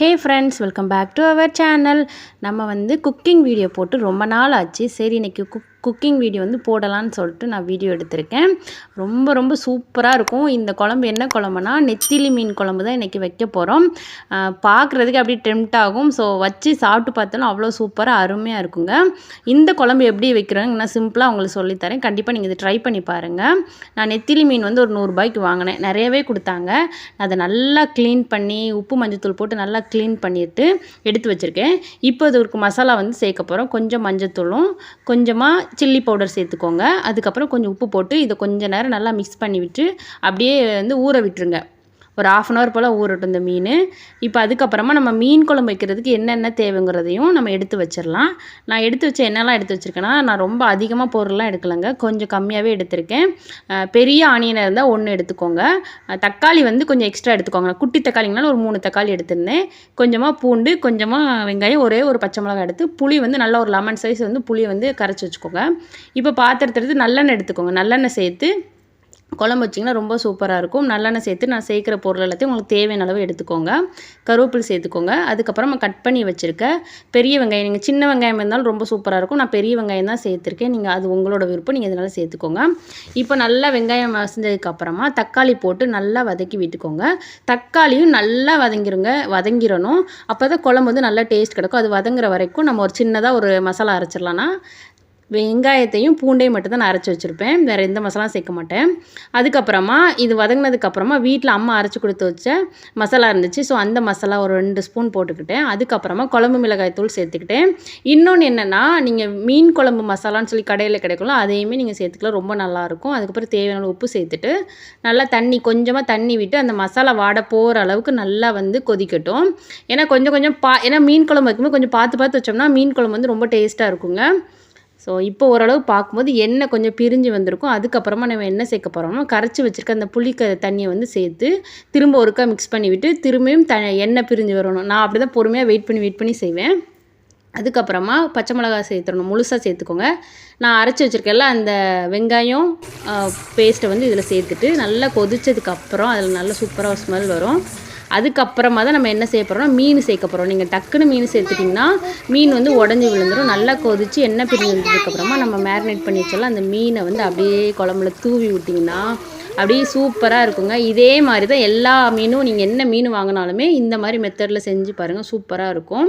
Hey friends welcome back to our channel நம்ம வந்து cooking video போட்டு ரொம்ப நாள் ஆச்சு. சரி இன்றைக்கி குக் குக்கிங் வீடியோ வந்து போடலான்னு சொல்லிட்டு நான் வீடியோ எடுத்திருக்கேன். ரொம்ப ரொம்ப சூப்பராக இருக்கும். இந்த குழம்பு என்ன குழம்புனா நெத்திலி மீன் குழம்பு தான் இன்றைக்கி வைக்க போகிறோம் பார்க்குறதுக்கு அப்படியே டெம்ட் ஆகும். ஸோ வச்சு சாப்பிட்டு பார்த்தாலும் அவ்வளோ சூப்பராக அருமையாக இருக்குங்க. இந்த குழம்பு எப்படி வைக்கிறோங்க நான் சிம்பிளாக உங்களுக்கு சொல்லித்தரேன். கண்டிப்பாக நீங்கள் இதை ட்ரை பண்ணி பாருங்கள் நான் நெத்திலி மீன் வந்து ஒரு நூறுரூபாய்க்கு வாங்கினேன். நிறையவே கொடுத்தாங்க. அதை நல்லா க்ளீன் பண்ணி உப்பு மஞ்சத்தூள் போட்டு நல்லா க்ளீன் பண்ணிவிட்டு எடுத்து வச்சுருக்கேன். இப்போ அதுக்கு மசாலா வந்து சேர்க்க போகிறோம் கொஞ்சம் மஞ்சத்தூளும் கொஞ்சமாக சில்லி பவுடர் சேர்த்துக்கோங்க. அதுக்கப்புறம் கொஞ்சம் உப்பு போட்டு இதை கொஞ்சம் நேரம் நல்லா மிக்ஸ் பண்ணி விட்டு அப்படியே வந்து ஊற விட்டுருங்க. ஒரு ஆஃப் அன் ஹவர் போல் ஊறட்டும் இந்த மீன். இப்போ அதுக்கப்புறமா நம்ம மீன் குழம்பு வைக்கிறதுக்கு என்னென்ன தேவைங்கிறதையும் நம்ம எடுத்து வச்சிடலாம் நான் எடுத்து வச்ச என்னெல்லாம் எடுத்து வச்சுருக்கேன்னா நான் ரொம்ப அதிகமாக பொருள்லாம் எடுக்கலைங்க. கொஞ்சம் கம்மியாகவே எடுத்திருக்கேன். பெரிய ஆனியனாக இருந்தால் ஒன்று எடுத்துக்கோங்க. தக்காளி வந்து கொஞ்சம் எக்ஸ்ட்ரா எடுத்துக்கோங்க. குட்டி தக்காளிங்கனால ஒரு மூணு தக்காளி எடுத்திருந்தேன். கொஞ்சமாக பூண்டு கொஞ்சமாக வெங்காயம் ஒரே ஒரு பச்சை மிளகாய் எடுத்து புளி வந்து நல்ல ஒரு லெமன் சைஸ் வந்து புளியை வந்து கரைச்சி வச்சுக்கோங்க. இப்போ பாத்திரத்தை எடுத்து நல்லெண்ணெய் எடுத்துக்கோங்க. நல்லெண்ணெய் சேர்த்து குழம்பு வச்சிங்கன்னா ரொம்ப சூப்பராக இருக்கும். நல்லெண்ணெய் சேர்த்து நான் சேர்க்குற பொருள் எல்லாத்தையும் உங்களுக்கு தேவையான அளவு எடுத்துக்கோங்க. கருவேப்பில் சேர்த்துக்கோங்க. அதுக்கப்புறம் கட் பண்ணி வச்சுருக்க பெரிய வெங்காயம். நீங்கள் சின்ன வெங்காயம் இருந்தாலும் ரொம்ப சூப்பராக இருக்கும். நான் பெரிய வெங்காயம் தான் சேர்த்துருக்கேன். நீங்கள் அது உங்களோட விருப்பம். நீங்கள் இதனால் சேர்த்துக்கோங்க. இப்போ நல்லா வெங்காயம் வசந்ததுக்கப்புறமா தக்காளி போட்டு நல்லா வதக்கி விட்டுக்கோங்க. தக்காளியும் நல்லா வதங்கிருங்க வதங்கிடணும் அப்போ தான் குழம்பு வந்து நல்லா டேஸ்ட் கிடக்கும். அது வதங்குற வரைக்கும் நம்ம ஒரு சின்னதாக ஒரு மசாலா அரைச்சிடலான்னா வெங்காயத்தையும் பூண்டையும் மட்டும்தான் நான் அரைச்சி வச்சுருப்பேன். வேறு எந்த மசாலாவும் சேர்க்க மாட்டேன். அதுக்கப்புறமா இது வதங்கினதுக்கப்புறமா வீட்டில் அம்மா அரைச்சி கொடுத்து வச்ச மசாலா இருந்துச்சு. ஸோ அந்த மசாலா ஒரு ரெண்டு ஸ்பூன் போட்டுக்கிட்டேன். அதுக்கப்புறமா குழம்பு மிளகாய் தூள் சேர்த்துக்கிட்டேன். இன்னொன்று என்னென்னா நீங்கள் மீன் குழம்பு மசாலான்னு சொல்லி கடையில் கிடைக்கும்ல அதையுமே நீங்கள் சேர்த்துக்கலாம். ரொம்ப நல்லாயிருக்கும் அதுக்கப்புறம் தேவையான உப்பு சேர்த்துட்டு நல்லா தண்ணி கொஞ்சமாக தண்ணி விட்டு அந்த மசாலா வாட போகிற அளவுக்கு நல்லா வந்து கொதிக்கட்டும். ஏன்னா கொஞ்சம் கொஞ்சம் பா ஏன்னா மீன் குழம்பு வைக்கும்போது கொஞ்சம் பார்த்து பார்த்து வச்சோம்னா மீன் குழம்பு வந்து ரொம்ப டேஸ்ட்டாக இருக்குங்க. ஸோ இப்போ ஓரளவு பார்க்கும்போது எண்ணெய் கொஞ்சம் பிரிஞ்சு வந்திருக்கும். அதுக்கப்புறமா நம்ம என்ன சேர்க்க போகிறோம்னா கரைச்சி வச்சுருக்க அந்த புளிக்க தண்ணியை வந்து சேர்த்து திரும்ப ஒருக்கா மிக்ஸ் பண்ணிவிட்டு திரும்பியும் த எண்ணெய் பிரிஞ்சு வரணும். நான் அப்படி தான் பொறுமையாக வெயிட் பண்ணி வெயிட் பண்ணி செய்வேன். அதுக்கப்புறமா பச்சை மிளகா சேர்த்துடணும். முழுசாக சேர்த்துக்கோங்க. நான் அரைச்சி வச்சுருக்கேன்ல அந்த வெங்காயம் பேஸ்ட்டை வந்து இதில் சேர்த்துட்டு நல்லா கொதித்ததுக்கப்புறம் அதில் நல்லா சூப்பராக ஸ்மெல் வரும். அதுக்கப்புறமா தான் நம்ம என்ன செய்ய போகிறோம்னா மீன் சேர்க்க போகிறோம் நீங்கள் டக்குன்னு மீன் சேர்த்துட்டிங்கன்னா மீன் வந்து உடஞ்சி விழுந்துடும் நல்லா கொதித்து எண்ணெய் பிரிஞ்சு வந்ததுக்கப்புறமா நம்ம மேரினேட் பண்ணி வச்சாலும் அந்த மீனை வந்து அப்படியே குழம்புல தூவி விட்டிங்கன்னா அப்படியே சூப்பராக இருக்குங்க. இதே மாதிரி தான் எல்லா மீனும் நீங்கள் என்ன மீன் வாங்கினாலுமே இந்த மாதிரி மெத்தடில் செஞ்சு பாருங்கள் சூப்பராக இருக்கும்.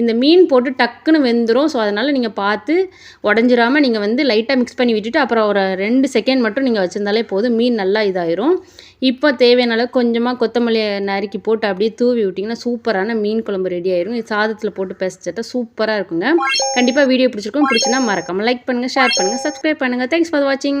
இந்த மீன் போட்டு டக்குன்னு வெந்துடும் ஸோ அதனால் நீங்கள் பார்த்து உடஞ்சிராமல் நீங்கள் வந்து லைட்டாக மிக்ஸ் பண்ணி விட்டுட்டு அப்புறம் ஒரு ரெண்டு செகண்ட் மட்டும் நீங்கள் வச்சுருந்தாலே போதும். மீன் நல்லா இதாயிரும். இப்போ தேவையான அளவு கொஞ்சமாக கொத்தமல்லியை நறுக்கி போட்டு அப்படியே தூவி விட்டிங்கன்னா சூப்பரான மீன் குழம்பு ரெடி ஆயிரும். இது சாதத்தில் போட்டு பேசிச்சா சூப்பராக இருக்குங்க. கண்டிப்பாக வீடியோ பிடிச்சிருக்கும். பிடிச்சினா மறக்காமல் லைக் பண்ணுங்கள் ஷேர் பண்ணுங்கள் சப்ஸ்கிரைப் பண்ணுங்கள் தேங்க்ஸ் ஃபார் வாட்சிங்